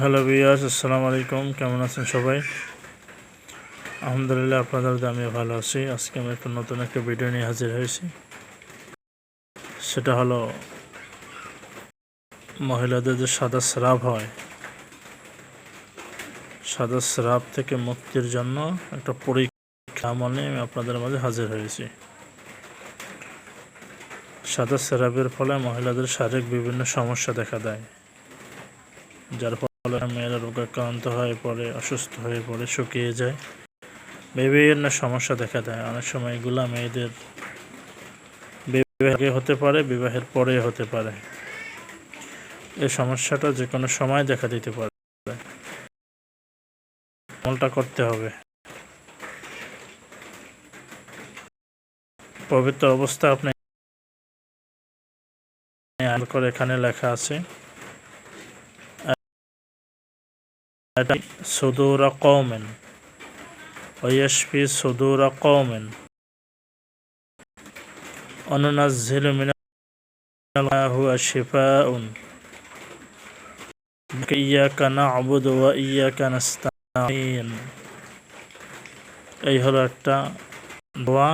Hello বিয়াস আসসালামু আলাইকুম। কেমন আছেন সবাই? আলহামদুলিল্লাহ, আপনাদের আমি ভালো আছি। আজকে আমি একটা নতুন একটা ভিডিও নিয়ে হাজির হয়েছি। সেটা হলো, মহিলাদের যে সাদা স্রাব হয়, সাদা স্রাব থেকে মুক্তির জন্য একটা পরীক্ষা মানে আমি আপনাদের মাঝে হাজির হয়েছি। সাদা স্রাবের ফলে মহিলাদের শারীরিক বিভিন্ন সমস্যা দেখা দেয়, যার ফলে মেয়েরা রোগাক্রান্ত হয়ে পড়ে, অসুস্থ হয়ে পড়ে, শুকিয়ে যায়। বিভিন্ন সমস্যা দেখা দেয়। অনেক সময় এগুলা মেয়েদের বিবাহে হতে পারে, বিবাহের পরে হতে পারে। এই সমস্যাটা যে কোনো সময় দেখা দিতে পারে। আমলটা করতে হবে। পবিত্র অবস্থা আপনি করে এখানে লেখা আছে। صدور قوم ويشفي صدور قوم وننزل من ما هو شفاء إياك نعبد وإياك نستعين এই হলো একটা দোয়া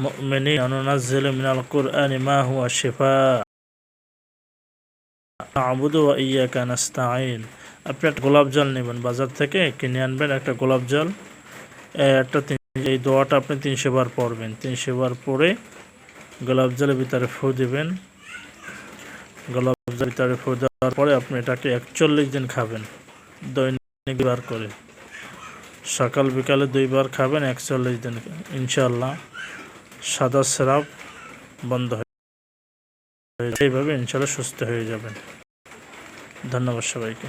مؤمنين وننزل من القرآن ما هو شفاء আবুদু ইয়াকা নাস্তাইন আপনি একটা গোলাপ জল নেবেন, বাজার থেকে কিনে আনবেন একটা গোলাপ জল। একটা এই দোয়াটা আপনি তিনশো বার পড়বেন। তিনশো বার পরে গোলাপ জলের ভিতরে ফু দিবেন। গোলাপ জলের ভিতরে ফু দেওয়ার পরে আপনি এটাকে একচল্লিশ দিন খাবেন, দৈনিক বার করে। সকাল বিকালে দুইবার খাবেন, একচল্লিশ দিন ইনশাল্লাহ সাদা স্রাব বন্ধ হয়ে এইভাবে ইনশাল্লাহ সুস্থ হয়ে যাবেন। ধন্যবাদ সবাইকে।